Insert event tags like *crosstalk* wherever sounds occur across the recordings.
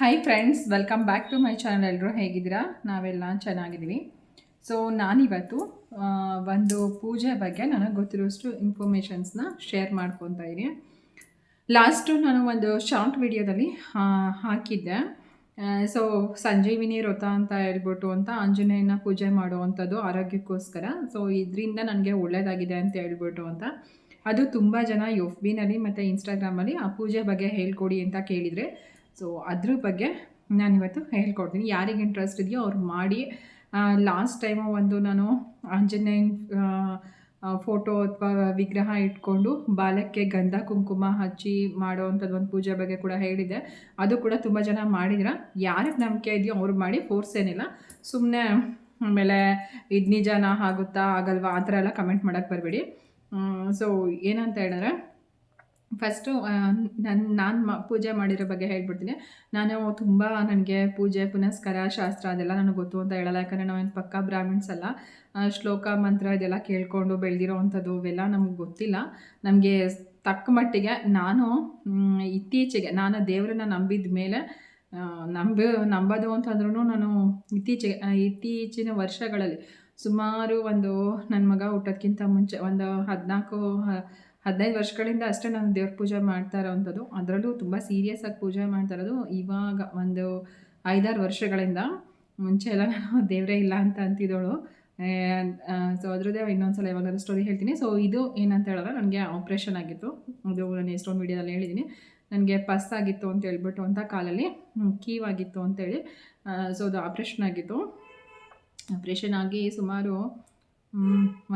Hi friends welcome back to my channel ಎಲ್ಲರೂ ಹೇಗಿದ್ದೀರಾ? ನಾವೆಲ್ಲ ಚೆನ್ನಾಗಿದ್ದೀವಿ. ಸೊ ನಾನಿವತ್ತು ಒಂದು ಪೂಜೆ ಬಗ್ಗೆ ನನಗೆ ಗೊತ್ತಿರೋಷ್ಟು ಇನ್ಫಾರ್ಮೇಷನ್ಸ್ನ ಶೇರ್ ಮಾಡ್ಕೊತಾ ಇದ್ದೀನಿ ಲಾಸ್ಟು ನಾನು ಒಂದು ಶಾರ್ಟ್ ವಿಡಿಯೋದಲ್ಲಿ ಹಾಕಿದ್ದೆ. ಸೊ ಸಂಜೀವಿನಿ ವ್ರತ ಅಂತ ಹೇಳ್ಬಿಟ್ಟು ಅಂತ ಆಂಜನೇಯನ ಪೂಜೆ ಮಾಡುವಂಥದ್ದು ಆರೋಗ್ಯಕ್ಕೋಸ್ಕರ. ಸೊ ಇದರಿಂದ ನನಗೆ ಒಳ್ಳೆಯದಾಗಿದೆ ಅಂತ ಹೇಳ್ಬಿಟ್ಟು ಅಂತ. ಅದು ತುಂಬ ಜನ ಎಫ್ ಬಿನಲ್ಲಿ ಮತ್ತು ಇನ್ಸ್ಟಾಗ್ರಾಮಲ್ಲಿ ಆ ಪೂಜೆ ಬಗ್ಗೆ ಹೇಳ್ಕೊಡಿ ಅಂತ ಕೇಳಿದರೆ ಸೊ ಅದ್ರ ಬಗ್ಗೆ ನಾನು ಇವತ್ತು ಹೇಳ್ಕೊಡ್ತೀನಿ. ಯಾರಿಗೆ ಇಂಟ್ರೆಸ್ಟ್ ಇದೆಯೋ ಅವ್ರು ಮಾಡಿ ಲಾಸ್ಟ್ ಟೈಮು ಒಂದು ನಾನು ಆಂಜನೇಯನ್ ಫೋಟೋ ಅಥವಾ ವಿಗ್ರಹ ಇಟ್ಕೊಂಡು ಬಾಲಕ್ಕೆ ಗಂಧ ಕುಂಕುಮ ಹಚ್ಚಿ ಮಾಡೋವಂಥದ್ದು ಒಂದು ಪೂಜೆ ಬಗ್ಗೆ ಕೂಡ ಹೇಳಿದೆ ಅದು ಕೂಡ ತುಂಬ ಜನ ಮಾಡಿದ್ರ? ಯಾರಿಗೆ ನಂಬಿಕೆ ಇದೆಯೋ ಅವ್ರು ಮಾಡಿ ಫೋರ್ಸ್ ಏನಿಲ್ಲ. ಸುಮ್ಮನೆ ಆಮೇಲೆ ಇದು ನಿಜಾನ ಆಗುತ್ತಾ ಆಗಲ್ವಾ ಆ ಥರ ಎಲ್ಲ ಕಮೆಂಟ್ ಮಾಡೋಕ್ಕೆ ಬರಬೇಡಿ. ಸೊ ಏನಂತ ಹೇಳಿದ್ರೆ ಫಸ್ಟು ನನ್ನ ನಾನು ಮ, ಪೂಜೆ ಮಾಡಿರೋ ಬಗ್ಗೆ ಹೇಳ್ಬಿಡ್ತೀನಿ. ನಾನು ತುಂಬ ನನಗೆ ಪೂಜೆ, ಪುನಸ್ಕಾರ, ಶಾಸ್ತ್ರ ಅದೆಲ್ಲ ನನಗೆ ಗೊತ್ತು ಅಂತ ಹೇಳಲ್ಲ. ಯಾಕಂದರೆ ನಾವೇನು ಪಕ್ಕ ಬ್ರಾಹ್ಮಿಣ್ಸ್ ಅಲ್ಲ ಶ್ಲೋಕ, ಮಂತ್ರ ಇದೆಲ್ಲ ಕೇಳ್ಕೊಂಡು ಬೆಳೆದಿರೋ ಅಂಥದ್ದು ಇವೆಲ್ಲ ನಮ್ಗೆ ಗೊತ್ತಿಲ್ಲ. ನಮಗೆ ತಕ್ಕ ಮಟ್ಟಿಗೆ ನಾನು ಇತ್ತೀಚೆಗೆ ನಾನು ದೇವರನ್ನ ನಂಬಿದ ಮೇಲೆ ನಂಬ, ನಂಬೋದು ಅಂತಂದ್ರೂ ನಾನು ಇತ್ತೀಚೆಗೆ ಇತ್ತೀಚಿನ ವರ್ಷಗಳಲ್ಲಿ ಸುಮಾರು ಒಂದು ನನ್ನ ಮಗ ಹುಟ್ಟೋದ್ಕಿಂತ ಮುಂಚೆ ಒಂದು ಹದಿನಾಲ್ಕು ಹದಿನೈದು ವರ್ಷಗಳಿಂದ ಅಷ್ಟೇ ನಾನು ದೇವ್ರ ಪೂಜೆ ಮಾಡ್ತಾ ಇರೋವಂಥದ್ದು. ಅದರಲ್ಲೂ ತುಂಬ ಸೀರಿಯಸ್ ಆಗಿ ಪೂಜೆ ಮಾಡ್ತಾ ಇರೋದು. ಇವಾಗ ಒಂದು ಐದಾರು ವರ್ಷಗಳಿಂದ ಮುಂಚೆ ಎಲ್ಲ ನಾನು ದೇವರೇ ಇಲ್ಲ ಅಂತ ಅಂತಿದ್ದೋಳು ಸೊ ಅದ್ರದ್ದೇ ಇನ್ನೊಂದ್ಸಲ ಯಾವಾಗಾದ್ರೂ ಸ್ಟೋರಿ ಹೇಳ್ತೀನಿ. ಸೊ ಇದು ಏನಂತ ಹೇಳಿದ್ರೆ ನನಗೆ ಆಪ್ರೇಷನ್ ಆಗಿತ್ತು. ಅದು ನಾನು ಎಷ್ಟೊಂದು ವೀಡಿಯೋದಲ್ಲಿ ಹೇಳಿದ್ದೀನಿ. ನನಗೆ ಪಸ್ ಆಗಿತ್ತು ಅಂತ ಹೇಳ್ಬಿಟ್ಟು ಅಂತ ಕಾಲಲ್ಲಿ ಕೀವ್ ಆಗಿತ್ತು ಅಂತೇಳಿ ಸೊ ಅದು ಆಪ್ರೇಷನ್ ಆಗಿತ್ತು. ಆಪ್ರೇಷನ್ ಆಗಿ ಸುಮಾರು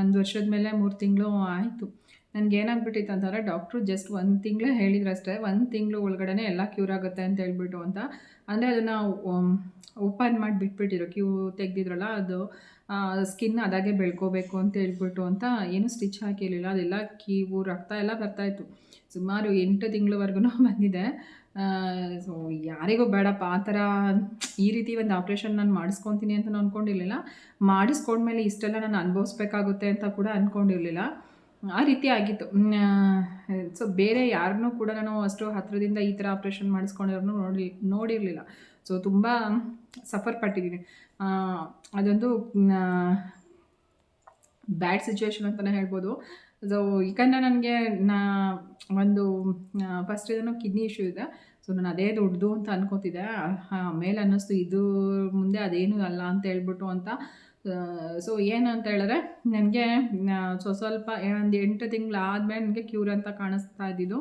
ಒಂದು ವರ್ಷದ ಮೇಲೆ ಮೂರು ತಿಂಗಳು ಆಯಿತು. ನನಗೆ ಏನಾಗ್ಬಿಟ್ಟಿತ್ತು ಅಂತಂದರೆ ಡಾಕ್ಟ್ರು ಜಸ್ಟ್ ಒಂದು ತಿಂಗಳು ಹೇಳಿದ್ರು ಅಷ್ಟೇ ಒಂದು ತಿಂಗಳು ಒಳಗಡೆ ಎಲ್ಲ ಕ್ಯೂರ್ ಆಗುತ್ತೆ ಅಂತ ಹೇಳ್ಬಿಟ್ಟು ಅಂತ. ಅಂದರೆ ಅದನ್ನು ಓಪನ್ ಮಾಡಿ ಬಿಟ್ಬಿಟ್ಟಿದ್ರು ಕ್ಯೂ ತೆಗೆದಿದ್ರಲ್ಲ ಅದು ಸ್ಕಿನ್ ಅದಾಗೆ ಬೆಳ್ಕೋಬೇಕು ಅಂತ ಹೇಳ್ಬಿಟ್ಟು ಅಂತ ಏನು ಸ್ಟಿಚ್ ಹಾಕಿರಲಿಲ್ಲ, ಅದೆಲ್ಲ ಕೀವು ರಕ್ತ ಎಲ್ಲ ಬರ್ತಾಯಿತ್ತು ಸುಮಾರು ಎಂಟು ತಿಂಗಳವರೆಗೂ *laughs* ಬಂದಿದೆ. ಸೊ ಯಾರಿಗೂ ಬೇಡಪ್ಪ, ಆ ಥರ ಈ ರೀತಿ ಒಂದು ಆಪ್ರೇಷನ್ ನಾನು ಮಾಡಿಸ್ಕೊತೀನಿ ಅಂತ ನಾನು ಅಂದ್ಕೊಂಡಿರಲಿಲ್ಲ ಮಾಡಿಸ್ಕೊಂಡ್ಮೇಲೆ ಇಷ್ಟೆಲ್ಲ ನಾನು ಅನುಭವಿಸ್ಬೇಕಾಗುತ್ತೆ ಅಂತ ಕೂಡ ಅಂದ್ಕೊಂಡಿರಲಿಲ್ಲ ಆ ರೀತಿ ಆಗಿತ್ತು. ಸೊ ಬೇರೆ ಯಾರನ್ನೂ ಕೂಡ ನಾನು ಅಷ್ಟು ಹತ್ತಿರದಿಂದ ಈ ಥರ ಆಪ್ರೇಷನ್ ಮಾಡಿಸ್ಕೊಂಡಿರೋನು ನೋಡಿ ನೋಡಿರಲಿಲ್ಲ. ಸೊ ತುಂಬ ಸಫರ್ ಪಟ್ಟಿದ್ದೀನಿ. ಅದೊಂದು ಬ್ಯಾಡ್ ಸಿಚುವೇಶನ್ ಅಂತಲೇ ಹೇಳ್ಬೋದು. ಸೊ ಯಾಕಂದರೆ ನನಗೆ ನಾ ಒಂದು ಫಸ್ಟ್ ಇದನ್ನು ಕಿಡ್ನಿ ಇಶ್ಯೂ ಇದೆ. ಸೊ ನಾನು ಅದೇ ದೊಡ್ಡದು ಅಂತ ಅನ್ಕೋತಿದ್ದೆ. ಮೇಲೆ ಅನ್ನಿಸ್ತು, ಇದು ಮುಂದೆ ಅದೇನು ಅಲ್ಲ ಅಂತ ಹೇಳ್ಬಿಟ್ಟು ಅಂತ ಸೊ ಏನು ಅಂತ ಹೇಳಿದ್ರೆ, ನನಗೆ ಸೊ ಸ್ವಲ್ಪ ಒಂದು ಎಂಟು ತಿಂಗಳು ಆದಮೇಲೆ ನನಗೆ ಕ್ಯೂರ್ ಅಂತ ಕಾಣಿಸ್ತಾ ಇದ್ದಿದ್ದು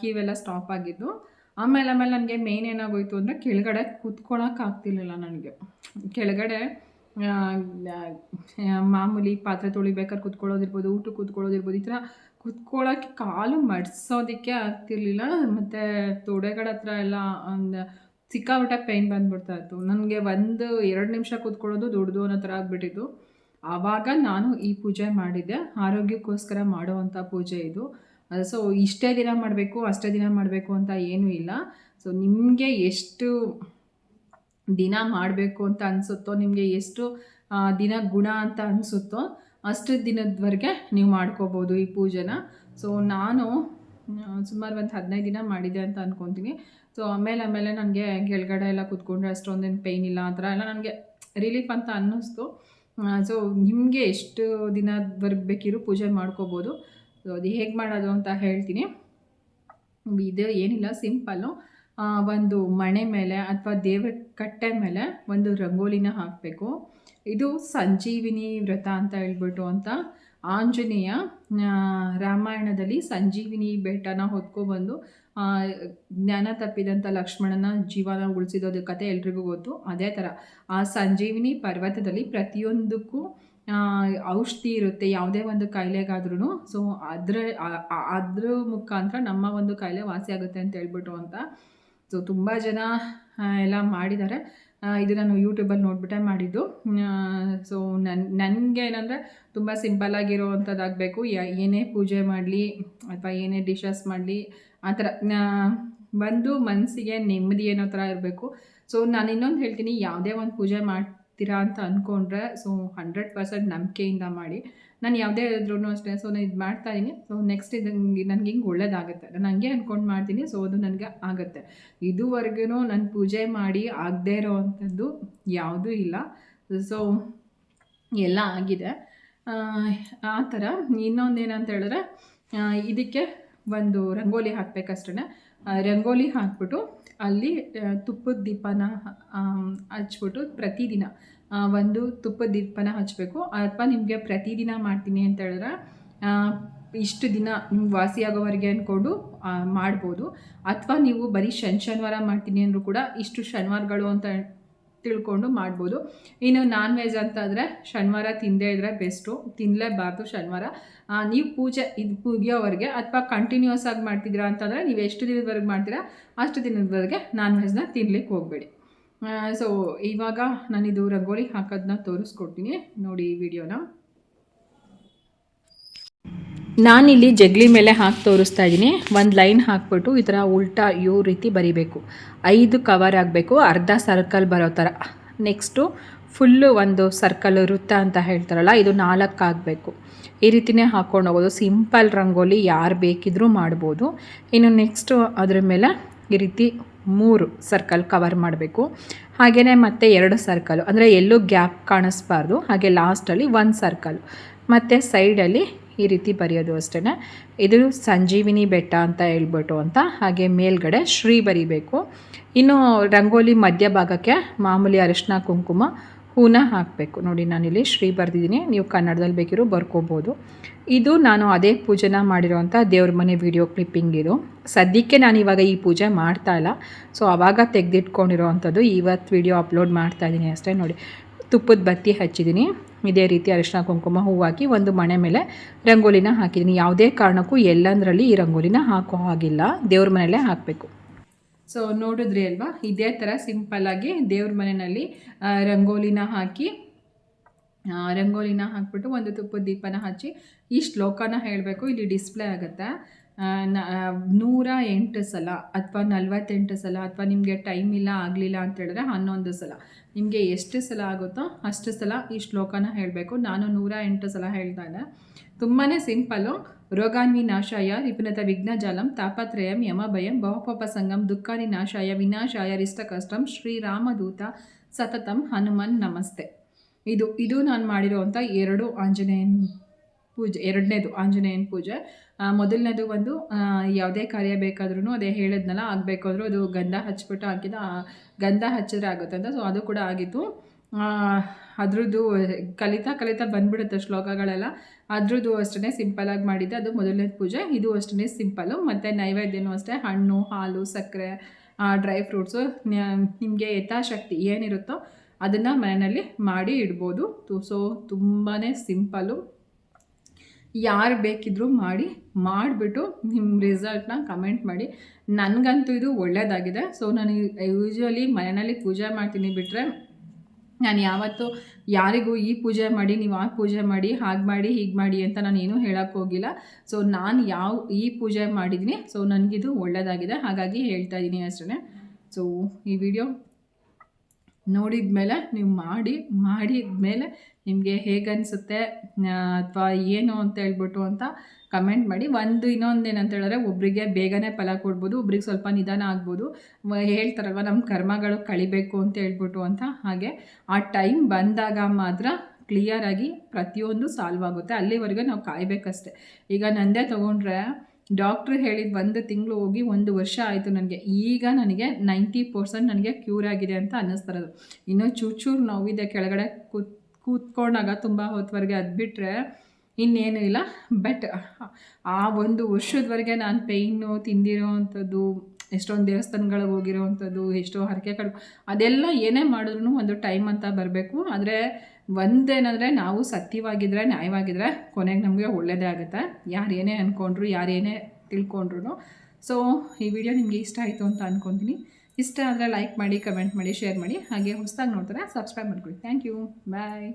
ಕೀವೆಲ್ಲ ಸ್ಟಾಪ್ ಆಗಿದ್ದು. ಆಮೇಲೆ ಆಮೇಲೆ ನನಗೆ ಮೇನ್ ಏನಾಗೋಯಿತು ಅಂದರೆ ಕೆಳಗಡೆ ಕೂತ್ಕೊಳಕ್ಕೆ ಆಗ್ತಿರ್ಲಿಲ್ಲ ನನಗೆ. ಕೆಳಗಡೆ ಮಾಮೂಲಿ ಪಾತ್ರೆ ತೊಳಿಬೇಕಾದ್ರೆ ಕೂತ್ಕೊಳ್ಳೋದಿರ್ಬೋದು ಊಟ ಕೂತ್ಕೊಳ್ಳೋದಿರ್ಬೋದು ಈ ಥರ ಕೂತ್ಕೊಳ್ಳೋಕ್ಕೆ ಕಾಲು ಮಡ್ಸೋದಕ್ಕೆ ಆಗ್ತಿರ್ಲಿಲ್ಲ. ಮತ್ತು ತೊಡೆಗಳ ಹತ್ರ ಎಲ್ಲ ಒಂದು ಸಿಕ್ಕಾಪಟ್ಟೆ ಪೇನ್ ಬಂದ್ಬಿಡ್ತಾ ಇತ್ತು. ನನಗೆ ಒಂದು ಎರಡು ನಿಮಿಷ ಕೂತ್ಕೊಳ್ಳೋದು ದುಡ್ದು ಅನ್ನೋ ಥರ ಆಗಿಬಿಟ್ಟಿತ್ತು. ಆವಾಗ ನಾನು ಈ ಪೂಜೆ ಮಾಡಿದ್ದೆ. ಆರೋಗ್ಯಕ್ಕೋಸ್ಕರ ಮಾಡುವಂಥ ಪೂಜೆ ಇದು. ಸೊ ಇಷ್ಟೇ ದಿನ ಮಾಡಬೇಕು, ಅಷ್ಟೇ ದಿನ ಮಾಡಬೇಕು ಅಂತ ಏನೂ ಇಲ್ಲ. ಸೊ ನಿಮಗೆ ಎಷ್ಟು ದಿನ ಮಾಡಬೇಕು ಅಂತ ಅನಿಸುತ್ತೋ, ನಿಮಗೆ ಎಷ್ಟು ದಿನ ಗುಣ ಅಂತ ಅನಿಸುತ್ತೋ, ಅಷ್ಟು ದಿನದವರೆಗೆ ನೀವು ಮಾಡ್ಕೋಬೋದು ಈ ಪೂಜೆನ. ಸೊ ನಾನು, ಸುಮಾರು ಒಂದು ಹದಿನೈದು ದಿನ ಮಾಡಿದೆ ಅಂತ ಅಂದ್ಕೊತೀನಿ ಸೊ ಆಮೇಲೆ ಆಮೇಲೆ ನನಗೆ ಕೆಳಗಡೆ ಎಲ್ಲ ಕೂತ್ಕೊಂಡ್ರೆ ಅಷ್ಟೊಂದೇನು ಪೇಯ್ನ್ ಇಲ್ಲ, ಆ ಥರ ಎಲ್ಲ ನನಗೆ ರಿಲೀಫ್ ಅಂತ ಅನ್ನಿಸ್ತು. ಸೊ ನಿಮಗೆ ಎಷ್ಟು ದಿನದವರೆಗೆ ಬೇಕಿರೋ ಪೂಜೆ ಮಾಡ್ಕೋಬೋದು. ಸೊ ಅದು ಹೇಗೆ ಮಾಡೋದು ಅಂತ ಹೇಳ್ತೀನಿ. ಇದು ಏನಿಲ್ಲ ಸಿಂಪಲ್ಲು ಒಂದು ಮಣೆ ಮೇಲೆ ಅಥವಾ ದೇವರ ಕಟ್ಟೆ ಮೇಲೆ ಒಂದು ರಂಗೋಲಿನ ಹಾಕಬೇಕು. ಇದು ಸಂಜೀವಿನಿ ವ್ರತ ಅಂತ ಹೇಳ್ಬಿಟ್ಟು ಅಂತ ಆಂಜನೇಯ ರಾಮಾಯಣದಲ್ಲಿ ಸಂಜೀವಿನಿ ಬೆಟ್ಟನ ಹೊತ್ಕೊಬಂದು ಜ್ಞಾನ ತಪ್ಪಿದಂಥ ಲಕ್ಷ್ಮಣನ ಜೀವನ ಉಳಿಸಿದೋದು ಕತೆ ಎಲ್ರಿಗೂ ಗೊತ್ತು. ಅದೇ ಥರ ಆ ಸಂಜೀವಿನಿ ಪರ್ವತದಲ್ಲಿ ಪ್ರತಿಯೊಂದಕ್ಕೂ ಔಷಧಿ ಇರುತ್ತೆ. ಯಾವುದೇ ಒಂದು ಕಾಯಿಲೆಗಾದ್ರೂ ಸೊ ಅದರ ಅದ್ರ ಮುಖಾಂತರ ನಮ್ಮ ಒಂದು ಕಾಯಿಲೆ ವಾಸಿ ಆಗುತ್ತೆ ಅಂತ ಹೇಳ್ಬಿಟ್ಟು ಅಂತ. ಸೊ ತುಂಬ ಜನ ಎಲ್ಲ ಮಾಡಿದ್ದಾರೆ. ಇದು ನಾನು ಯೂಟ್ಯೂಬಲ್ಲಿ ನೋಡಿಬಿಟ್ಟೆ ಮಾಡಿದ್ದು. ಸೊ ನನ್ನ ನನಗೆ ಏನಂದರೆ ತುಂಬ ಸಿಂಪಲ್ಲಾಗಿರೋ ಅಂಥದ್ದಾಗಬೇಕು ಏನೇ ಪೂಜೆ ಮಾಡಲಿ ಅಥವಾ ಏನೇ ಡಿಶಸ್ ಮಾಡಲಿ, ಆ ಥರ ಬಂದು ಮನಸ್ಸಿಗೆ ನೆಮ್ಮದಿ ಏನೋ ಥರ ಇರಬೇಕು. ಸೊ ನಾನು ಇನ್ನೊಂದು ಹೇಳ್ತೀನಿ, ಯಾವುದೇ ಒಂದು ಪೂಜೆ ಮಾಡ್ತೀರಾ ಅಂತ ಅಂದ್ಕೊಂಡ್ರೆ ಸೊ ಹಂಡ್ರೆಡ್ ಪರ್ಸೆಂಟ್ ನಂಬಿಕೆಯಿಂದ ಮಾಡಿ. ನಾನು ಯಾವುದೇ ಇದ್ರೂ ಅಷ್ಟೇ ಸೊ ನಾನು ಇದು ಮಾಡ್ತಾ ಇದ್ದೀನಿ ಸೊ ನೆಕ್ಸ್ಟ್ ಇದು ನನಗೆ ಹಿಂಗೆ ಒಳ್ಳೇದಾಗುತ್ತೆ. ನಾನು ಹಂಗೆ ಅಂದ್ಕೊಂಡು ಮಾಡ್ತೀನಿ ಸೊ ಅದು ನನಗೆ ಆಗುತ್ತೆ. ಇದುವರೆಗೂ ನಾನು ಪೂಜೆ ಮಾಡಿ ಆಗದೇ ಇರೋ ಅಂಥದ್ದು ಯಾವುದೂ ಇಲ್ಲ. ಸೊ ಎಲ್ಲ ಆಗಿದೆ. ಆ, ಥರ. ಇನ್ನೊಂದು ಏನಂತ ಹೇಳಿದ್ರೆ ಇದಕ್ಕೆ ಒಂದು ರಂಗೋಲಿ ಹಾಕಬೇಕಷ್ಟೇ ರಂಗೋಲಿ ಹಾಕ್ಬಿಟ್ಟು ಅಲ್ಲಿ ತುಪ್ಪದ ದೀಪನ ಹಚ್ಬಿಟ್ಟು ಪ್ರತಿದಿನ ಒಂದು ತುಪ್ಪದ ದೀಪನ ಹಚ್ಚಬೇಕು ಅಥವಾ ನಿಮಗೆ ಪ್ರತಿದಿನ ಮಾಡ್ತೀನಿ ಅಂತ ಹೇಳಿದ್ರೆ ಇಷ್ಟು ದಿನ ನಿಮ್ಗೆ ವಾಸಿಯಾಗೋವರೆಗೆ ಅಂದ್ಕೊಂಡು ಮಾಡ್ಬೋದು. ಅಥವಾ ನೀವು ಬರೀ ಶನ್ ಶನಿವಾರ ಮಾಡ್ತೀನಿ ಅಂದರೂ ಕೂಡ ಇಷ್ಟು ಶನಿವಾರಗಳು ಅಂತ ತಿಳ್ಕೊಂಡು ಮಾಡ್ಬೋದು. ಇನ್ನು ನಾನ್ ವೆಜ್ ಅಂತಂದರೆ ಶನಿವಾರ ತಿಂದೇ ಇದ್ರೆ ಬೆಸ್ಟು. ತಿನ್ನಲೇಬಾರ್ದು ಶನಿವಾರ. ನೀವು ಪೂಜೆ ಇದು ಮುಗಿಯೋವರೆಗೆ ಅಥವಾ ಕಂಟಿನ್ಯೂಸ್ ಆಗಿ ಮಾಡ್ತಿದ್ದೀರಾ ಅಂತಂದರೆ ನೀವು ಎಷ್ಟು ದಿನದವರೆಗೆ ಮಾಡ್ತೀರಾ ಅಷ್ಟು ದಿನದವರೆಗೆ ನಾನ್ ವೆಜ್ನ ತಿನ್ಲಿಕ್ಕೆ ಹೋಗಬೇಡಿ. ಸೊ ಇವಾಗ ನಾನಿದು ರಂಗೋಲಿ ಹಾಕೋದನ್ನ ತೋರಿಸ್ಕೊಡ್ತೀನಿ. ನೋಡಿ ಈ ವಿಡಿಯೋನ. ನಾನಿಲ್ಲಿ ಜಗ್ಲಿ ಮೇಲೆ ಹಾಕಿ ತೋರಿಸ್ತಾ ಇದ್ದೀನಿ. ಒಂದು ಲೈನ್ ಹಾಕ್ಬಿಟ್ಟು ಈ ಥರ ಉಲ್ಟಾ ಯೂ ರೀತಿ ಬರಿಬೇಕು. ಐದು ಕವರ್ ಆಗಬೇಕು. ಅರ್ಧ ಸರ್ಕಲ್ ಬರೋ ಥರ. ನೆಕ್ಸ್ಟು ಫುಲ್ಲು ಒಂದು ಸರ್ಕಲ್ ವೃತ್ತ ಅಂತ ಹೇಳ್ತಾರಲ್ಲ, ಇದು ನಾಲ್ಕು ಆಗಬೇಕು. ಈ ರೀತಿನೇ ಹಾಕ್ಕೊಂಡು ಹೋಗೋದು. ಸಿಂಪಲ್ ರಂಗೋಲಿ ಯಾರು ಬೇಕಿದ್ರೂ ಮಾಡ್ಬೋದು. ಇನ್ನು ನೆಕ್ಸ್ಟು ಅದ್ರ ಮೇಲೆ ಈ ರೀತಿ ಮೂರು ಸರ್ಕಲ್ ಕವರ್ ಮಾಡಬೇಕು. ಹಾಗೆಯೇ ಮತ್ತೆ ಎರಡು ಸರ್ಕಲ್ ಅಂದರೆ ಎಲ್ಲೂ ಗ್ಯಾಪ್ ಕಾಣಿಸ್ಬಾರ್ದು. ಹಾಗೆ ಲಾಸ್ಟಲ್ಲಿ ಒಂದು ಸರ್ಕಲ್ ಮತ್ತು ಸೈಡಲ್ಲಿ ಈ ರೀತಿ ಬರೆಯೋದು ಅಷ್ಟೇ ಇದು ಸಂಜೀವಿನಿ ಬೆಟ್ಟ ಅಂತ ಹೇಳ್ಬಿಟ್ಟು ಅಂತ, ಹಾಗೆ ಮೇಲ್ಗಡೆ ಶ್ರೀ ಬರಿಬೇಕು. ಇನ್ನು ರಂಗೋಲಿ ಮಧ್ಯಭಾಗಕ್ಕೆ ಮಾಮೂಲಿ ಅರಿಶಿನ ಕುಂಕುಮ ಹೂನ ಹಾಕಬೇಕು. ನೋಡಿ ನಾನಿಲ್ಲಿ ಶ್ರೀ ಬರೆದಿದ್ದೀನಿ. ನೀವು ಕನ್ನಡದಲ್ಲಿ ಬೇಕಿರೋ ಬರ್ಕೋಬೋದು. ಇದು ನಾನು ಅದೇ ಪೂಜೆನ ಮಾಡಿರೋವಂಥ ದೇವ್ರ ಮನೆ ವಿಡಿಯೋ ಕ್ಲಿಪ್ಪಿಂಗ್ ಇದು. ಸದ್ಯಕ್ಕೆ ನಾನು ಇವಾಗ ಈ ಪೂಜೆ ಮಾಡ್ತಾ ಇಲ್ಲ. ಸೊ ಆವಾಗ ತೆಗೆದಿಟ್ಕೊಂಡಿರೋ ಅಂಥದ್ದು ಇವತ್ತು ವಿಡಿಯೋ ಅಪ್ಲೋಡ್ ಮಾಡ್ತಾ ಇದ್ದೀನಿ ಅಷ್ಟೇ. ನೋಡಿ, ತುಪ್ಪದ ಬತ್ತಿ ಹಚ್ಚಿದ್ದೀನಿ. ಇದೇ ರೀತಿ ಅರಿಶಿನ ಕುಂಕುಮ ಹೂವು ಹಾಕಿ ಒಂದು ಮನೆ ಮೇಲೆ ರಂಗೋಲಿನ ಹಾಕಿದ್ದೀನಿ. ಯಾವುದೇ ಕಾರಣಕ್ಕೂ ಎಲ್ಲಂದರಲ್ಲಿ ಈ ರಂಗೋಲಿನ ಹಾಕೋ ಹಾಗಿಲ್ಲ. ದೇವ್ರ ಮನೆಯಲ್ಲೇ ಹಾಕಬೇಕು. ಸೊ ನೋಡಿದ್ರಿ ಅಲ್ವಾ? ಇದೇ ಥರ ಸಿಂಪಲ್ಲಾಗಿ ದೇವ್ರ ಮನೆಯಲ್ಲಿ ರಂಗೋಲಿನ ಹಾಕಿ ರಂಗೋಲಿನ ಹಾಕ್ಬಿಟ್ಟು ಒಂದು ತುಪ್ಪದ ದೀಪನ ಹಚ್ಚಿ ಈ ಶ್ಲೋಕನ ಹೇಳಬೇಕು. ಇಲ್ಲಿ ಡಿಸ್ಪ್ಲೇ ಆಗುತ್ತೆ. ನೂರ ಎಂಟು ಸಲ ಅಥವಾ ನಲ್ವತ್ತೆಂಟು ಸಲ ಅಥವಾ ನಿಮಗೆ ಟೈಮ್ ಇಲ್ಲ, ಆಗಲಿಲ್ಲ ಅಂತ ಹೇಳಿದ್ರೆ ಹನ್ನೊಂದು ಸಲ. ನಿಮಗೆ ಎಷ್ಟು ಸಲ ಆಗುತ್ತೋ ಅಷ್ಟು ಸಲ ಈ ಶ್ಲೋಕನ ಹೇಳಬೇಕು. ನಾನು ನೂರ ಎಂಟು ಸಲ ಹೇಳ್ತಾ ಇದ್ದೆ ತುಂಬಾ ಸಿಂಪಲ್ಲು ರೋಗಾನ್ವಿ ನಾಶಾಯ ರಿಪುನತ ವಿಘ್ನಜಾಲಂ ತಾಪತ್ರಯಂ ಯಮಭಯಂ ಬಹುಪಸಂಗಂ ದುಃಖಾನಿ ನಾಶಾಯ ವಿನಾಶಾಯ ರಿಷ್ಟ ಕಷ್ಟಂ ಶ್ರೀರಾಮದೂತ ಸತತಂ ಹನುಮನ್ ನಮಸ್ತೆ. ಇದು ಇದು ನಾನು ಮಾಡಿರೋವಂಥ ಎರಡು ಆಂಜನೇಯನ ಪೂಜೆ, ಎರಡನೇದು ಆಂಜನೇಯನ ಪೂಜೆ. ಮೊದಲನೇದು ಒಂದು ಯಾವುದೇ ಕಾರ್ಯ ಬೇಕಾದ್ರೂ ಅದೇ ಹೇಳಿದ್ನಲ್ಲ, ಆಗಬೇಕಾದ್ರೂ ಅದು ಗಂಧ ಹಚ್ಚಿಬಿಟ್ಟು ಹಾಕಿದ ಗಂಧ ಹಚ್ಚಿದ್ರೆ ಆಗುತ್ತೆ ಅಂತ. ಸೊ ಅದು ಕೂಡ ಆಗಿತ್ತು. ಅದ್ರದ್ದು ಕಲಿತಾ ಕಲಿತಾ ಬಂದ್ಬಿಡುತ್ತೆ ಶ್ಲೋಕಗಳೆಲ್ಲ. ಅದ್ರದ್ದು ಅಷ್ಟೇ ಸಿಂಪಲಾಗಿ ಮಾಡಿದ್ದೆ. ಅದು ಮೊದಲನೇ ಪೂಜೆ, ಇದು ಅಷ್ಟೇ ಸಿಂಪಲ್ಲು. ಮತ್ತು ನೈವೇದ್ಯನೂ ಅಷ್ಟೇ, ಹಣ್ಣು, ಹಾಲು, ಸಕ್ಕರೆ ಡ್ರೈ ಫ್ರೂಟ್ಸು ನಿಮಗೆ ಯಥಾಶಕ್ತಿ ಏನಿರುತ್ತೋ ಅದನ್ನು ಮನೆಯಲ್ಲಿ ಮಾಡಿ ಇಡ್ಬೋದು. ಸೊ ತುಂಬಾ ಸಿಂಪಲ್ಲು. ಯಾರು ಬೇಕಿದ್ರೂ ಮಾಡಿ, ಮಾಡಿಬಿಟ್ಟು ನಿಮ್ಮ ರಿಸಲ್ಟ್ನ ಕಮೆಂಟ್ ಮಾಡಿ. ನನಗಂತೂ ಇದು ಒಳ್ಳೆಯದಾಗಿದೆ ಸೊ ನಾನು ಯೂಶ್ವಲಿ ಮನೆಯಲ್ಲಿ ಪೂಜೆ ಮಾಡ್ತೀನಿ ಬಿಟ್ಟರೆ ನಾನು ಯಾವತ್ತೂ ಯಾರಿಗೂ ಈ ಪೂಜೆ ಮಾಡಿ, ನೀವು ಆ ಪೂಜೆ ಮಾಡಿ, ಹಾಗೆ ಮಾಡಿ, ಹೀಗೆ ಮಾಡಿ ಅಂತ ನಾನು ಏನೂ ಹೋಗಿಲ್ಲ. ಸೊ ನಾನು ಯಾವ ಈ ಪೂಜೆ ಮಾಡಿದ್ದೀನಿ ಸೊ ನನಗಿದು ಒಳ್ಳೆಯದಾಗಿದೆ ಹಾಗಾಗಿ ಹೇಳ್ತಾ ಇದ್ದೀನಿ ಅಷ್ಟೇ ಸೊ ಈ ವಿಡಿಯೋ ನೋಡಿದ ಮೇಲೆ ನೀವು ಮಾಡಿ ಮಾಡಿದ ಮೇಲೆ ನಿಮಗೆ ಹೇಗನ್ಸುತ್ತೆ ಅಥವಾ ಏನು ಅಂತ ಹೇಳ್ಬಿಟ್ಟು ಅಂತ ಕಮೆಂಟ್ ಮಾಡಿ. ಒಂದು ಇನ್ನೊಂದು ಏನಂತ ಹೇಳಿದ್ರೆ ಒಬ್ಬರಿಗೆ ಬೇಗನೆ ಫಲ ಕೊಡ್ಬೋದು, ಒಬ್ರಿಗೆ ಸ್ವಲ್ಪ ನಿಧಾನ ಆಗ್ಬೋದು. ಹೇಳ್ತಾರಲ್ವ ನಮ್ಮ ಕರ್ಮಗಳು ಕಳಿಬೇಕು ಅಂತ ಹೇಳ್ಬಿಟ್ಟು ಅಂತ. ಹಾಗೆ ಆ ಟೈಮ್ ಬಂದಾಗ ಮಾತ್ರ ಕ್ಲಿಯರಾಗಿ ಪ್ರತಿಯೊಂದು ಸಾಲ್ವ್ ಆಗುತ್ತೆ. ಅಲ್ಲಿವರೆಗೆ ನಾವು ಕಾಯಬೇಕಷ್ಟೆ. ಈಗ ನಂದೇ ತೊಗೊಂಡ್ರೆ ಡಾಕ್ಟ್ರು ಹೇಳಿದ ಒಂದು ತಿಂಗಳು ಹೋಗಿ ಒಂದು ವರ್ಷ ಆಯಿತು ನನಗೆ. ಈಗ ನನಗೆ ನೈಂಟಿ ಪರ್ಸೆಂಟ್ ನನಗೆ ಕ್ಯೂರ್ ಆಗಿದೆ ಅಂತ ಅನ್ನಿಸ್ತಿರೋದು ಇನ್ನೂ ಚೂರು ಚೂರು ನೋವಿದೆ ಕೆಳಗಡೆ ಕೂತ್, ಕೂತ್ಕೊಂಡಾಗ ತುಂಬ ಹೊತ್ತವರೆಗೆ ಅದು ಬಿಟ್ಟರೆ ಇನ್ನೇನು ಇಲ್ಲ. ಬಟ್ ಆ ಒಂದು ವರ್ಷದವರೆಗೆ ನಾನು ಪೇಯ್ನು ತಿಂದಿರೋ ಅಂಥದ್ದು ಎಷ್ಟೊಂದು ದೇವಸ್ಥಾನಗಳಿಗೆ ಹೋಗಿರೋವಂಥದ್ದು, ಎಷ್ಟೋ ಹರಕೆ ಕಡು ಅದೆಲ್ಲ ಏನೇ ಮಾಡಿದ್ರು ಒಂದು ಟೈಮ್ ಅಂತ ಬರಬೇಕು. ಆದರೆ ಒಂದೇನಂದರೆ ನಾವು ಸತ್ಯವಾಗಿದ್ದರೆ ನ್ಯಾಯವಾಗಿದ್ದರೆ ಕೊನೆಗೆ ನಮಗೆ ಒಳ್ಳೆಯದೇ ಆಗುತ್ತೆ. ಯಾರು ಏನೇ ಅಂದ್ಕೊಂಡ್ರು ಯಾರು ಏನೇ ತಿಳ್ಕೊಂಡ್ರು ಸೊ ಈ ವಿಡಿಯೋ ನಿಮಗೆ ಇಷ್ಟ ಆಯಿತು ಅಂತ ಅಂದ್ಕೊತೀನಿ ಇಷ್ಟ ಆದರೆ ಲೈಕ್ ಮಾಡಿ ಕಮೆಂಟ್ ಮಾಡಿ ಶೇರ್ ಮಾಡಿ. ಹಾಗೆ ಹೊಸದಾಗಿ ನೋಡ್ತಾರೆ ಸಬ್ಸ್ಕ್ರೈಬ್ ಮಾಡ್ಕೊಳ್ಳಿ. Thank you bye